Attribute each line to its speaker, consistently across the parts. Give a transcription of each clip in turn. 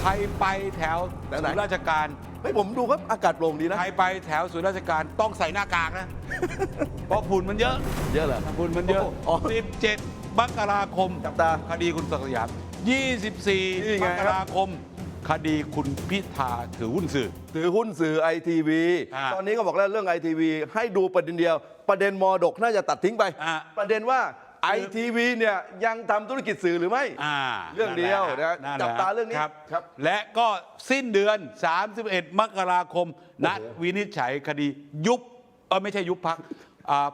Speaker 1: ใครไปแถว
Speaker 2: ไหนๆ
Speaker 1: ศูนย์ราชการ
Speaker 2: เฮ้ยผมดูครับอากาศโปร่งดีนะ
Speaker 1: ใครไปแถวศูนย์ราชการต้องใส่หน้ากากนะ เพราะฝุ่นมันเยอะ
Speaker 2: เยอะเหรอ
Speaker 1: ฝุ่นมันเยอะ
Speaker 2: อ๋อ
Speaker 1: 17มกราคม
Speaker 2: จับตา
Speaker 1: คดีคุณศักดิ์สยาม
Speaker 2: นี่
Speaker 1: 24
Speaker 2: ไง
Speaker 1: ม
Speaker 2: ครับ
Speaker 1: กราคม คดีคุณพิธาถือหุ้นสื่อ
Speaker 2: ถือหุ้นสื่อไอทีวี
Speaker 1: อ่า
Speaker 2: ตอนนี้ก็บอกแล้วเรื่องไอทีวีให้ดูประเด็นเดียว ประเด็นมอดกน่าจะตัดทิ้งไป
Speaker 1: อ่า
Speaker 2: ประเด็นว่า ไอทีวีเนี่ยยังทำธุรกิจสื่อหรือไม่
Speaker 1: อ่า
Speaker 2: เรื่องเดียวนะ
Speaker 1: นั่นแหล
Speaker 2: จับตาเรื่องนี้
Speaker 1: ครับ
Speaker 2: ครับ
Speaker 1: และก็สิ้นเดือน 31 มกราคมนัดวินิจฉัยคดียุบเออไม่ใช่ยุบพัก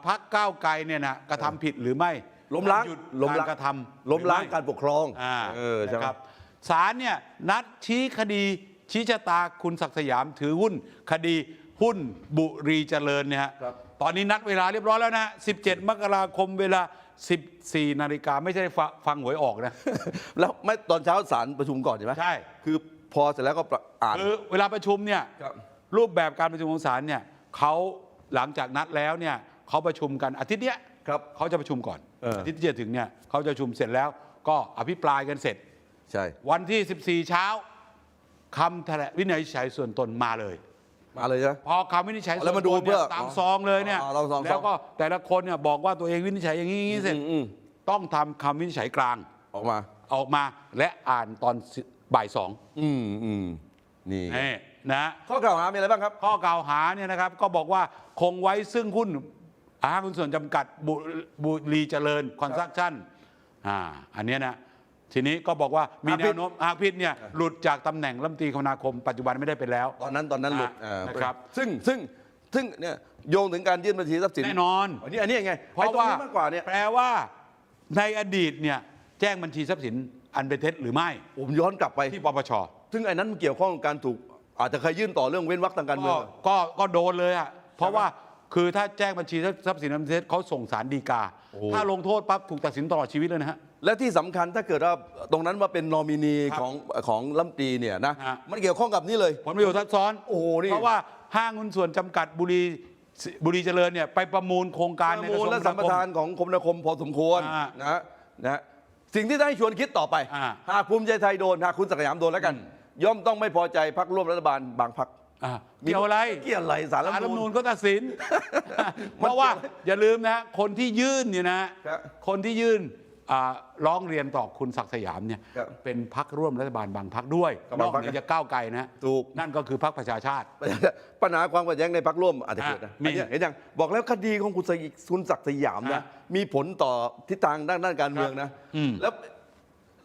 Speaker 1: พักก้าวไกลเนี่ยนะกระทำผิดหรือไม่
Speaker 2: ล้มล้าง
Speaker 1: หยุด
Speaker 2: ล้ม
Speaker 1: การ
Speaker 2: ล้าง
Speaker 1: กระทำ
Speaker 2: ล้มล้าง
Speaker 1: หรือไกา
Speaker 2: รปกครอง
Speaker 1: อ่า
Speaker 2: เออใช่ไหม
Speaker 1: นะครับศาลเนี่ยนัดชี้คดีชี้ชะตาคุณศักดิ์สยามถือหุ้น คดีหุ้นบุรีเจริญเนี่ยฮะ
Speaker 2: ครับ
Speaker 1: ตอนนี้นัดเวลาเรียบร้อยแล้วนะ 17 มกราคมเวลา 14 นาฬิกาไม่ใช่ฟะฟังหวยออกนะ
Speaker 2: แล้วไม่ตอนเช้าศาลประชุมก่อนใช่ไหม
Speaker 1: ใช่
Speaker 2: คือพอเสร็จแล้วก็ประอ่าน
Speaker 1: คือเวลาประชุมเนี่ย
Speaker 2: ครับ
Speaker 1: รูปแบบการประชุมของศาลเนี่ยเขาหลังจากนัดแล้วเนี่ยเขาประชุมกันอาทิตย์เนี้ย
Speaker 2: ครับ
Speaker 1: เขาจะประชุมก่อน
Speaker 2: เอออ
Speaker 1: ทิตย์ที่จะถึงเนี่ยเขาจะประชุมเสร็จแล้วก็อภิปรายกันเสร็จ
Speaker 2: ใช่
Speaker 1: วันที่ 14 เช้าคำแถลงวินัยฉัยส่วนตนมาเลย
Speaker 2: มาเลยนะ
Speaker 1: พอคำวินิจฉัยส่วน
Speaker 2: แล้วมาดู
Speaker 1: ตน
Speaker 2: เพื่
Speaker 1: เนี่
Speaker 2: อย
Speaker 1: ตามซองเลยเนี่ย
Speaker 2: อ๋อตามซอง
Speaker 1: แล้วก็แต่ละคนเนี่ยบอกว่าตัวเองวินิจฉัยอย่างนี้อย่างนี้เสร็จ
Speaker 2: อืมอืม
Speaker 1: ต้องทำคำวินิจฉัยกลาง
Speaker 2: ออกมา
Speaker 1: ออกมาและอ่านตอนบ่ายสอง
Speaker 2: อืมอืมนี่
Speaker 1: นี่นะ
Speaker 2: ข้อกล่าวหามีอะไรบ้างครับ
Speaker 1: ข้อกล่าวหาเนี่ยนะครับก็บอกว่าคงไว้ซึ่งหุ้นห้างหุ้นส่วนจำกัดบุบุรีเจริญคอนสตรักชั่นอ่าอันเนี้ยนะ ทีนี้ก็บอกว่ามี
Speaker 2: อา
Speaker 1: แน
Speaker 2: ภิษ
Speaker 1: วโน้มอาพิษเนี่ยหลุดจากตำแหน่งรัฐมนตรีคมนาคมปัจจุบันไม่ได้เป็นแล้ว
Speaker 2: ตอนนั้นตอนนั้นหลุด
Speaker 1: อ่า
Speaker 2: อ่า
Speaker 1: นะครับ
Speaker 2: ซึ่งซึ่งซึ่งเนี่ยโยงถึงการยื่นบัญชีทรัพย์สิน
Speaker 1: แน่นอน
Speaker 2: อันนี้อันนี้ยังไง
Speaker 1: เพราะ
Speaker 2: ไอ้ตง
Speaker 1: ว่า
Speaker 2: นี้มากกว่าเนี่ย
Speaker 1: แปลว่าในอดีตเนี่ยแจ้งบัญชีทรัพย์สินอันเป็นเท็จหรือไม่
Speaker 2: ผมย้อนกลับไป
Speaker 1: ที่ปปช
Speaker 2: ซึ่งไอ้นั้นมันเกี่ยวข้องกับการถูก อาจจะเคยยื่นต่อเรื่องเว้นวรรคทางการเมื
Speaker 1: ก็
Speaker 2: อง
Speaker 1: ก็ก็โดนเลยอะเพราะว่าคือถ้าแจ้งบัญชีทรัพย์สินอันเป็นเท็จเขาส่งสารดีกา
Speaker 2: โอ้
Speaker 1: ถ้าลงโทษปั๊บถูกตัดสินตลอดชีวิตเลยนะฮะ
Speaker 2: และที่สำคัญถ้าเกิดว่าตรงนั้นมาเป็นนอมินี
Speaker 1: ครับ
Speaker 2: ของของลำตรีเนี่ยนะ
Speaker 1: ฮะ
Speaker 2: มันเกี่ยวข้องกับนี่เลย
Speaker 1: ผลประโยชน์ทับซ้อน
Speaker 2: โอ้โหนี่
Speaker 1: เพราะว่าห้างหุ้นส่วนจำกัดบุรีบุรีเจริญเนี่ยไปประมูลโครงการ
Speaker 2: ป
Speaker 1: ใน
Speaker 2: ระ
Speaker 1: ก
Speaker 2: มู
Speaker 1: ระทรวง
Speaker 2: ลและสัมป
Speaker 1: คม
Speaker 2: ทานของคมนาคมพอสมควร
Speaker 1: อ่า
Speaker 2: นะนะสิ่งที่ได้ชวนคิดต่อไป
Speaker 1: อ่า
Speaker 2: หากภูมิใจไทยโดน หากคุณศักดิ์สยามโดนแล้วกัน ย่อมต้องไม่พอใจพักร่วมรัฐบาลบางพัก
Speaker 1: อะเกี่ยวอะไร
Speaker 2: เกี่ยวอะไรสาร
Speaker 1: สาร
Speaker 2: รัฐ
Speaker 1: รัฐธรรม
Speaker 2: ธรรม
Speaker 1: นู
Speaker 2: นู
Speaker 1: ญ
Speaker 2: ญ
Speaker 1: ก็ตัดสิน เพราะว่าอย่าลืมนะ คนที่ยื่นเนี่ยนะ
Speaker 2: ครับ
Speaker 1: คนที่ยื่น อ่าร้องเรียนต่อคุณศักดิ์สยามเนี่ย
Speaker 2: ครับ
Speaker 1: เป็นพักร่วมรัฐบาลบางพักด้วย
Speaker 2: ก็
Speaker 1: น
Speaker 2: บาง
Speaker 1: อก
Speaker 2: พรรค
Speaker 1: เหนือจากก้าวไกลนะ
Speaker 2: ถูก
Speaker 1: นั่นก็คือพักประชาชาติ
Speaker 2: ปัญหาความขัดแย้งในพักร่วมอาจจะเกิดนะ
Speaker 1: อะมี
Speaker 2: อันเนี้ยเห็นยังบอกแล้วคดีของคุณสยคุณศักดิ์สยามนะ
Speaker 1: อะ
Speaker 2: มีผลต่อทิศทางด้านด้านการเมืองนะ
Speaker 1: อืม
Speaker 2: แล้ว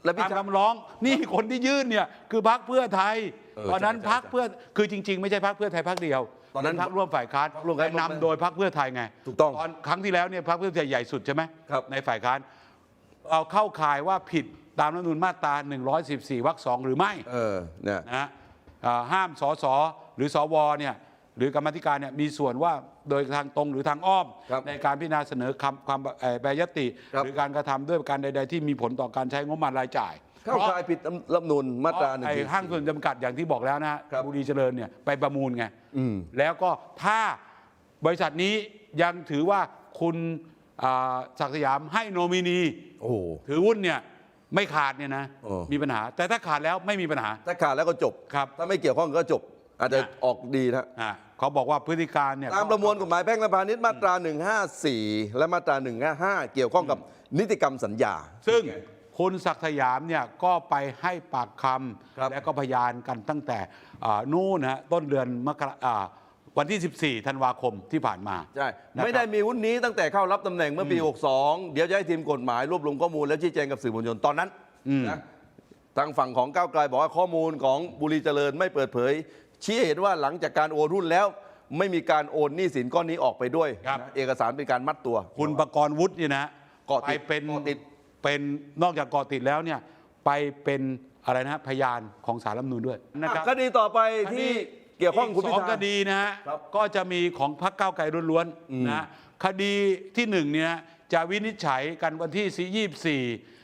Speaker 2: แล้วพี่
Speaker 1: ตาม
Speaker 2: ชัด
Speaker 1: คำร้องนี่คนที่ยื่นเนี่ยคือพักเพื่อไทย
Speaker 2: เออ
Speaker 1: ตอนนั้น
Speaker 2: ใช่ใช่
Speaker 1: พักเพื่อคือจริง ๆ ไม่ใช่พักเพื่อไทยพักเดียว
Speaker 2: ตอนนั้น
Speaker 1: เป็พักร่วมฝ่ายค้าน
Speaker 2: พรรคร่วมฝ่ายค้าน
Speaker 1: แต่นำโดยพักเพื่อไทยไง
Speaker 2: ถูกต้อง
Speaker 1: ตอนครั้งที่แล้วเนี่ยพักเพื่อไทยใหญ่สุดใช่ไหม
Speaker 2: ครับ
Speaker 1: ในฝ่ายค้าน เอาเข้าข่ายว่าผิดตามรัฐธรรมนูญมาตรา 114วรรคสองหรือไม่
Speaker 2: เออเนี่ย
Speaker 1: นะฮะอ่าห้ามสสหรือสวเนี่ยหรือกรรมาธิการเนี่ยมีส่วนว่าโดยทางตรงหรือทางอ้อม
Speaker 2: ครับ
Speaker 1: ในการพิจารณาเสนอคำความเอ่อแปรยติ
Speaker 2: ครับ
Speaker 1: หรือการกระทำด้วยประการใด ๆ ที่มีผลต่อการใช้งบประมาณรายจ่าย
Speaker 2: เข้าข่ายผิดรัฐธรรมนูญมาตราหนึ่ง
Speaker 1: ไอ้ห้างส่วนจำกัดอย่างที่บอกแล้วนะฮะ
Speaker 2: ครับ
Speaker 1: บุรีเจริญเนี่ยไปประมูลไง
Speaker 2: อืม
Speaker 1: แล้วก็ถ้าบริษัทนี้ยังถือว่าคุณอ่า ศักดิ์สยามให้โนมินี
Speaker 2: โอ้โห
Speaker 1: ถือหุ้นเนี่ยไม่ขาดเนี่ยนะ
Speaker 2: โอ้
Speaker 1: มีปัญหา แต่ถ้าขาดแล้วไม่มีปัญหา
Speaker 2: ถ้าขาดแล้วก็จบ
Speaker 1: ครับ
Speaker 2: ถ้าไม่เกี่ยวข้องก็จบ อาจจะ
Speaker 1: อะ
Speaker 2: ออกดีนะ
Speaker 1: อ่าเขาบอกว่าพฤติการเนี่ย
Speaker 2: ตามประมวลกฎหมายแพ่งและพาณิชย์มาตรา 154 และมาตรา 155 เกี่ยวข้องกับนิติกรรมสัญญา
Speaker 1: ซึ่งคุณศักดิ์สยามเนี่ยก็ไปให้ปากค
Speaker 2: ครับำ
Speaker 1: และก็พยานกันตั้งแต่อ่านู่นนะฮะต้นเดือนมกราอ่า วันที่ 14 ธันวาคมที่ผ่านมา
Speaker 2: ใช่
Speaker 1: นะครับ
Speaker 2: ไม่ได้มีหุ้นนี้ตั้งแต่เข้ารับตำแหน่งเมื่อปี 62 เดี๋ยวจะให้ทีมกฎหมายรวบรวมข้อมูลและชี้แจงกับสื่อมวลชนตอนนั้น
Speaker 1: อืม
Speaker 2: นะทางฝั่งของก้าวไกลบอกว่าข้อมูลของบุรีเจริญไม่เปิดเผย ชี้ให้เห็นว่าหลังจากการโอนหุ้นแล้ว ไม่มีการโอนหนี้สินก้อนนี้ออกไปด้วย
Speaker 1: ครับ
Speaker 2: นะเอกสารเป็นการมัดตัว
Speaker 1: คุณประกรณ์วุฒิเนี่ยนะ
Speaker 2: เกาะติด
Speaker 1: ไปเป็น
Speaker 2: เกาะติด
Speaker 1: เป็นนอกจากเกาะติดแล้วเนี่ยไปเป็นอะไรนะฮะพยานของสารรัฐธรรมนูญด้วยนะครับ
Speaker 2: คดีต่อไปที่ เกี่ยวข้องกับคุณ
Speaker 1: ส
Speaker 2: พิ
Speaker 1: อง
Speaker 2: ธา
Speaker 1: คดีนะฮะ
Speaker 2: ครับ
Speaker 1: ก็จะมีของพรรคก้าวไกลล้วนๆนะฮะคดีที่หนึ่งเนี่ยจะวินิจฉัยกันวันที่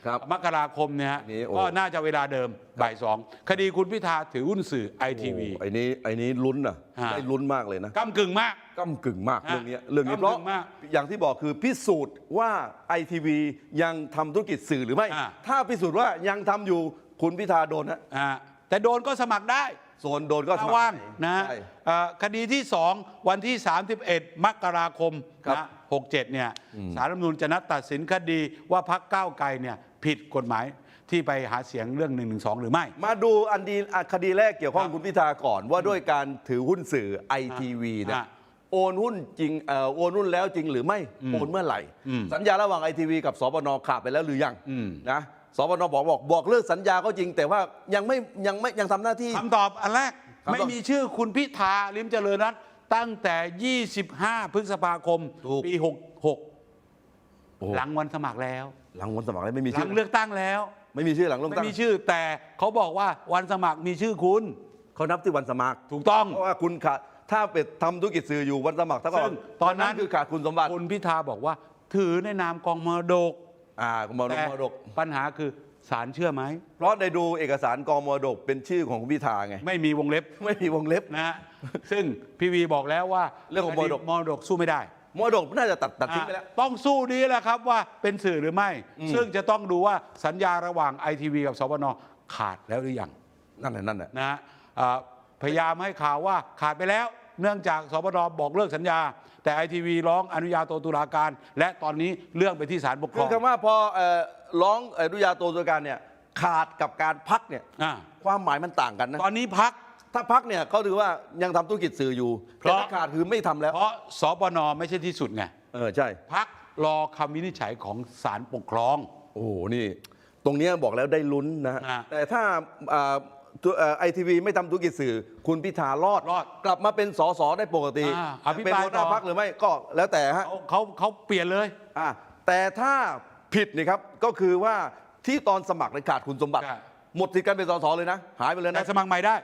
Speaker 2: ครับ
Speaker 1: 24มกราคมเนี่ยฮะ
Speaker 2: นี่โอ้
Speaker 1: ก็น่าจะเวลาเดิมบ่ายสองคดีคุณพิธาถือหุ้นสื่อไอทีวี
Speaker 2: โอ้ไอ้นี้ไอ้นี้ลุ้นนะ
Speaker 1: ฮะ
Speaker 2: ได้ลุ้นมากเลยนะ
Speaker 1: ก้ากึ่งมาก
Speaker 2: ก้ากึ่งมาก
Speaker 1: ฮะ
Speaker 2: เรื่องนี้เรื่องนี้
Speaker 1: ก้ำ
Speaker 2: เพราะ
Speaker 1: กึ่งมาก
Speaker 2: อย่างที่บอกคือพิสูจน์ว่าไอทีวียังทำธุรกิจสื่อหรือไม่
Speaker 1: อ่า
Speaker 2: ถ้าพิสูจน์ว่ายังทำอยู่คุณพิธาโดนฮะ
Speaker 1: อ่า แต่โดนก็สมัครได้
Speaker 2: โซนโดนก็ส
Speaker 1: ถ้า
Speaker 2: มัคร
Speaker 1: ว่างนะ
Speaker 2: ใช่
Speaker 1: เอ่อคดีที่ 2 วันที่ 31 มกราคม
Speaker 2: ครับ
Speaker 1: นะ67 เนี่ยสารรัฐธรรมนูญจะนัดตัดสินคดีว่าพักก้าวไกลเนี่ยผิดกฎหมายที่ไปหาเสียงเรื่อง1นึหรือไม่
Speaker 2: มาดูอันดีอะคดีแรกเกี่ยวข้อง
Speaker 1: ครับ
Speaker 2: คุณพิธาก่อนว่าด้วยการถือหุ้นสื่อไอทีวีนะ
Speaker 1: อะ
Speaker 2: โอนหุ้นจริงเอ่อโอนหุ้นแล้วจริงหรือไม่โอนเมื่อไหร่
Speaker 1: อืม
Speaker 2: สัญญาระหว่างไอทีวีกับสปนขาดไปแล้วหรือยัง
Speaker 1: อืม
Speaker 2: นะ สปนบอกบอกบอกเลิกสัญญาก็จริง แต่ว่ายังไม่ยังไม่ยังทำหน้าที่
Speaker 1: คำตอบอันแรก
Speaker 2: คำตอบ
Speaker 1: ไม่มีชื่อคุณพิธาลิมเจริญรัตน์ตั้งแต่ 25 พฤษภาคม
Speaker 2: ถูก
Speaker 1: ปี
Speaker 2: โอ้
Speaker 1: 66หลังวันสมัครแล้ว
Speaker 2: หลังวันสมัครแล้วไม่มี
Speaker 1: หลั
Speaker 2: ชื่
Speaker 1: ง
Speaker 2: อ
Speaker 1: เลือกตั้งแล้ว
Speaker 2: ไม่มีชื่อหลังลง
Speaker 1: ไม่
Speaker 2: ตั้ง
Speaker 1: มีชื่อแต่เขาบอกว่าวันสมัครมีชื่อคุณ
Speaker 2: เขานับที่วันสมัคร
Speaker 1: ถูกต้อง
Speaker 2: เพราะว่าคุณขาดถ้าเป็ดทำธุรกิจสื่ออยู่วันสมัครเท่ากับ
Speaker 1: ซึ่งตอนนั้น
Speaker 2: คือขาดคุณสมบัติ
Speaker 1: คุณพิธาบอกว่า ถือในนามกองมรดก
Speaker 2: อ่ากองมร
Speaker 1: แต่
Speaker 2: ดก
Speaker 1: ปัญหาคือศาลเชื่อไหม
Speaker 2: เพราะได้ดูเอกสารกองมรดกเป็นชื่อของคุณพิธาไง
Speaker 1: ไม่มีวงเล็บ
Speaker 2: ไม่มีวงเล็บ
Speaker 1: นะฮะ ซึ่งพี่วีบอกแล้วว่า
Speaker 2: เรื่องของมรดก
Speaker 1: คมรดกสู้ไม่ได้
Speaker 2: มรดกน่าจะตัดตัดทิ้งไปแล้ว
Speaker 1: อะต้องสู้นี้แหละครับว่าเป็นสื่อหรือไม่ ซึ่งจะต้องดูว่าสัญญาระหว่างไอทีวีกับสปนขาดแล้วหรือยัง
Speaker 2: นั่นแหละนั่นแหละ
Speaker 1: นะฮะอ่าพยายามให้ข่าวว่าขาดไปแล้ว เนื่องจากสปนบอกเลิกสัญญา แต่ไอทีวีร้องอนุญาโตตุลาการ และตอนนี้เรื่องไปที่ศาลปกคร
Speaker 2: คือ
Speaker 1: อง
Speaker 2: คำว่าพอเอ่อร้องอนุญาโตตุลาการเนี่ยขาดกับการพักเนี่ย
Speaker 1: อ่า
Speaker 2: ความหมายมันต่างกันนะ
Speaker 1: ตอนนี้พัก
Speaker 2: ถ้าพักเนี่ยเขาถือว่ายังทำธุรกิจสื่ออยู่
Speaker 1: เพ
Speaker 2: แต่
Speaker 1: ราะ
Speaker 2: ถ้าขาดคือไม่ทำแล้ว
Speaker 1: เพราะสปนไม่ใช่ที่สุดไง
Speaker 2: เออใช่
Speaker 1: พักรอคำวินิจฉัยของศาลปกครอง
Speaker 2: โอ้โหนี่ ตรงเนี้ยบอกแล้วได้ลุ้นนะฮะ
Speaker 1: อ่า
Speaker 2: แต่ถ้า ไอทีวีไม่ทำธุรกิจสื่อ คุณพิธารอด
Speaker 1: รอด
Speaker 2: กลับมาเป็นสสได้ปกติ
Speaker 1: อ่าอภิ
Speaker 2: เป็น
Speaker 1: ปราย
Speaker 2: หัวหน้า
Speaker 1: ต่อ
Speaker 2: พักหรือไม่ก็แล้วแต่ฮะ
Speaker 1: เขาเขาเขาเปลี่ยนเลย
Speaker 2: อ่าแต่ถ้าผิดนี่ครับก็คือว่าที่ตอนสมัครในยขาดคุณสมบัติ
Speaker 1: ครับ
Speaker 2: หมดสิทธิ์การเป็นสสเลยนะ หายไปเลย
Speaker 1: แต่
Speaker 2: นะ
Speaker 1: สมัครใหม่ได้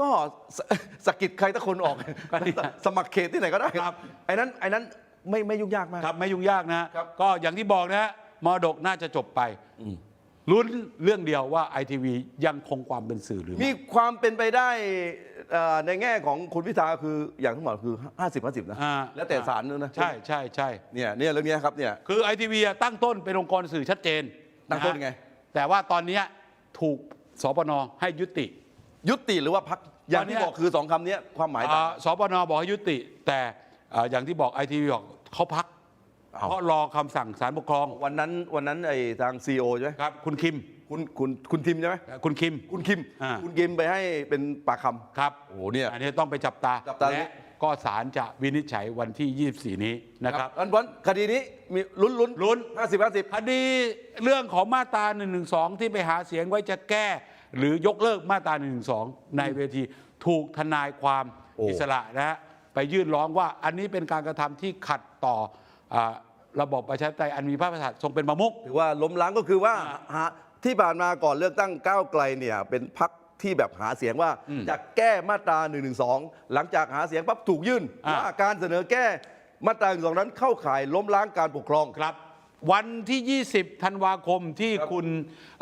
Speaker 2: ก็สสะกิดใครสักคนออก
Speaker 1: ก็นี่ฮะ
Speaker 2: สมัครเขตที่ไหนก็ได้
Speaker 1: ครับ
Speaker 2: ไอ้นั้นไอ้นั้นไม่ไม่ยุ่งยากมาก
Speaker 1: ครับไม่ยุ่งยากนะ ครับก็อย่างที่บอกนะฮะมรดกน่าจะจบไป ลุ้นเรื่องเดียวว่าไอทีวียังคงความเป็นสื่อหรือ
Speaker 2: มี
Speaker 1: ไม่
Speaker 2: ความเป็นไปได้เอ่อในแง่ของคุณพิธาคืออย่างที่บอกคือ 50 50 นะ
Speaker 1: อ่า
Speaker 2: แล้วแต่ศาลนึงนะ
Speaker 1: ใช่ใช่ใช่
Speaker 2: เนี่ยเนี่ยเรื่องเนี้ยครับเนี่ย
Speaker 1: คือไอทีวีตั้งต้นเป็นองค์กรสื่อชัดเจน
Speaker 2: ตั้งต้นไงะ
Speaker 1: ฮะแต่ว่าตอนเนี้ยถูกสปนให้ยุติ
Speaker 2: ยุติหรือว่าพักอย่างที่
Speaker 1: ตอนเนี้ย
Speaker 2: บอกคือสองคำเนี้ยความหมายต่าง
Speaker 1: อ่าสปนบอกให้ยุติ แต่อ่าอย่างที่บอกไอทีวีบอกเขาพัก
Speaker 2: อ้าว
Speaker 1: เพราะรอคำสั่งศาลปกครอง
Speaker 2: วันนั้นวันนั้นไอ้ทางซีอใช่ไหม
Speaker 1: ครับคุณคิม
Speaker 2: คุณคุณคุณทิมใช่ไหม
Speaker 1: คุณคิม
Speaker 2: คุณคิม
Speaker 1: อ่า
Speaker 2: คุณคิมไปให้เป็นปากคำ
Speaker 1: ครับ
Speaker 2: โอ้โหเนี่ย
Speaker 1: อันนี้ต้องไปจับตา
Speaker 2: จับตา
Speaker 1: และก็ศาลจะวินิจฉัยวันที่ 24 นี้นะครับ
Speaker 2: อันวันคดีนี้มีลุ้นลุ้น
Speaker 1: ลุ้น
Speaker 2: ห้าสิบห้าสิบ
Speaker 1: คดีเรื่องของมาตรา1นึที่ไปหาเสียงไว้จะแก้ หรือยกเลิกมาตรา1นึในเวทีถูกทนายความ
Speaker 2: โอ้
Speaker 1: อิสระนะฮะไปยื่นร้องว่าอันนี้เป็นการกระทำที่ขัดต่ออา ระบอบประชาธิปไตยอันมีพระมหากษัตริย์ทรงเป็นประมุข
Speaker 2: ถือว่าล้มล้างก็คือว่าหาที่ผ่านมาก่อนเลือกตั้งก้าวไกลเนี่ยเป็นพักที่แบบหาเสียงว่าจะแก้มาตรา1นึหลังจากหาเสียงปั๊บถูกยื่น
Speaker 1: อ่า
Speaker 2: ว่าการเสนอแก้มาตรา1นึนั้นเข้าข่ายล้มล้างการปกครอง
Speaker 1: ครับ วันที่ 20 ธันวาคมที่
Speaker 2: ครับ
Speaker 1: คุณ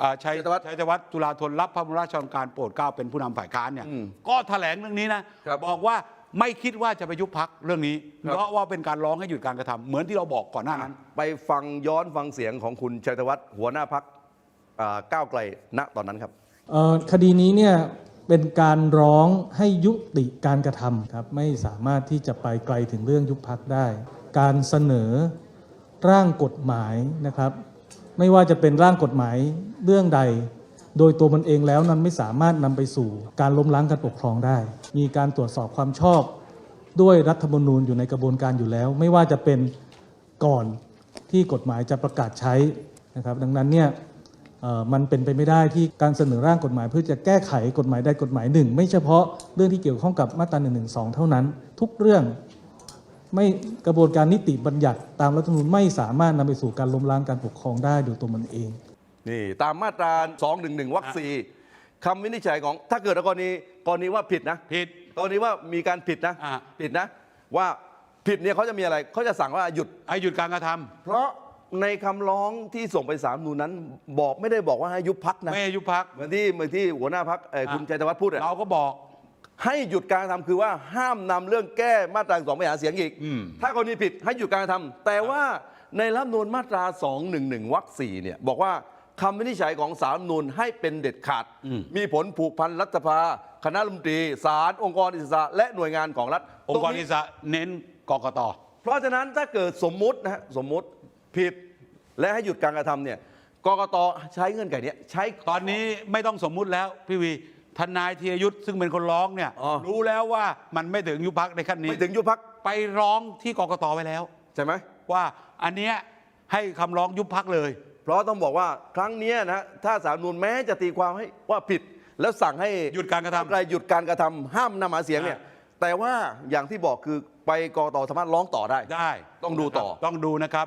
Speaker 1: อ่าชัย
Speaker 2: ชัยธวัฒน์
Speaker 1: ชัยธวัฒน์จุฬาธนรับพระบรมราชโองการโปรดเกล้าเป็นผู้นำฝ่ายค้านเนี่ยก็แถลงเรื่องนี้นะครับ บอกว่า ไม่คิดว่าจะไปยุบพักเรื่องนี้
Speaker 2: ครับ
Speaker 1: เพราะว่าเป็นการร้องให้หยุดการกระทำเหมือนที่เราบอกก่อนหน้านั้น
Speaker 2: ไปฟังย้อนฟังเสียงของคุณชัยธวัฒน์หัวหน้าพักก้าวไกลณตอนนั้นครับ
Speaker 3: เอ่อคดีนี้เนี่ยเป็นการร้องให้ยุติการกระทำครับไม่สามารถที่จะไปไกลถึงเรื่องยุบพักได้ การเสนอร่างกฎหมายนะครับ ไม่ว่าจะเป็นร่างกฎหมายเรื่องใด โดยตัวมันเองแล้วนั้นไม่สามารถนำไปสู่การล้มล้างการปกครองได้ มีการตรวจสอบความชอบ ด้วยรัฐธรรมนูญอยู่ในกระบวนการอยู่แล้ว ไม่ว่าจะเป็นก่อนที่กฎหมายจะประกาศใช้นะครับ ดังนั้นเนี่ยมันเป็นไปไม่ได้ที่การเสนอร่างกฎหมาย เพื่อจะแก้ไขกฎหมายใดกฎหมายหนึ่ง ไม่เฉพาะเรื่องที่เกี่ยวข้องกับมาตรา1นึเท่านั้น ทุกเรื่องไม่กระบวนการนิติบัญญัติตามรัฐธรรมนูญไม่สามารถนำไปสู่การล้มล้างการปกครองได้โดยตัวมันเอง
Speaker 2: นี่ตามมาตรา211วรรคสี่คำวินิจฉัยของถ้าเกิดกรณีกรณีว่าผิดนะ
Speaker 1: ผิด
Speaker 2: กรณีว่ามีการผิดนะ
Speaker 1: อ่า
Speaker 2: ผิดนะ ว่าผิดเนี่ยเขาจะมีอะไรเขาจะสั่งว่าหยุด
Speaker 1: ให้หยุดการกระทำ
Speaker 2: เพราะในคำร้องที่ส่งไปสามนูนนั้น บอกไม่ได้บอกว่าให้ยุบพักนะ
Speaker 1: ไม่ให้ยุบพัก
Speaker 2: เหมือนที่เหมือนที่หัวหน้าพักคุณชัยธวัฒน์พูดอะ
Speaker 1: เราก็บอก
Speaker 2: ให้หยุดการกระทำคือว่าห้ามนำเรื่องแก้มาตราสองไปหาเสียงอีก
Speaker 1: อืม
Speaker 2: ถ้ากรณีผิดให้หยุดการกระทำแต่ว่าในรัฐธรรมนูญมาตรา 211วรรคสี่เนี่ยบอกว่า คำวินิจฉัยของสารรัฐธรรมนูญให้เป็นเด็ดขาด
Speaker 1: อืม
Speaker 2: มีผลผูกพันรัฐสภา คณะรัฐมนตรีศาลองค์กรอิสระ และหน่วยงานของรัฐ
Speaker 1: องค์กร
Speaker 2: ตนี้
Speaker 1: อิสระเน้นกกต
Speaker 2: เพราะฉะนั้นถ้าเกิดสมมุตินะฮะสมมุติผิดและให้หยุดการกระทำเนี่ยกกตใช้เงื่อนไขเนี้ยใช้
Speaker 1: ตอนนี้ไม่ต้องสมมุติแล้วพี่วีทนายธีรยุทธ์ซึ่งเป็นคนร้องเนี่ย
Speaker 2: อ๋อ
Speaker 1: รู้แล้วว่ามันไม่ถึงยุบพักในขั้นนี้
Speaker 2: ไม่ถึงยุบพัก
Speaker 1: ไปร้องที่กกตไว้แล้ว
Speaker 2: ใช่ไหม
Speaker 1: ว่าอันเนี้ยให้คำร้องยุบพักเลย
Speaker 2: เพราะต้องบอกว่าครั้งเนี้ยนะฮะถ้าสารรัฐธรรมนูญแม้จะตีความให้ว่าผิด แล้วสั่งให้
Speaker 1: หยุดการกระทำ
Speaker 2: ก้วไกลหยุดการกระทำห้ามนำหาเสียงเนี่ย
Speaker 1: อ่
Speaker 2: แต่ว่าอย่างที่บอกคือไปกกตสามารถร้องต่อได้
Speaker 1: ได้
Speaker 2: ต้องดูต่อ
Speaker 1: ต้องดูนะครับ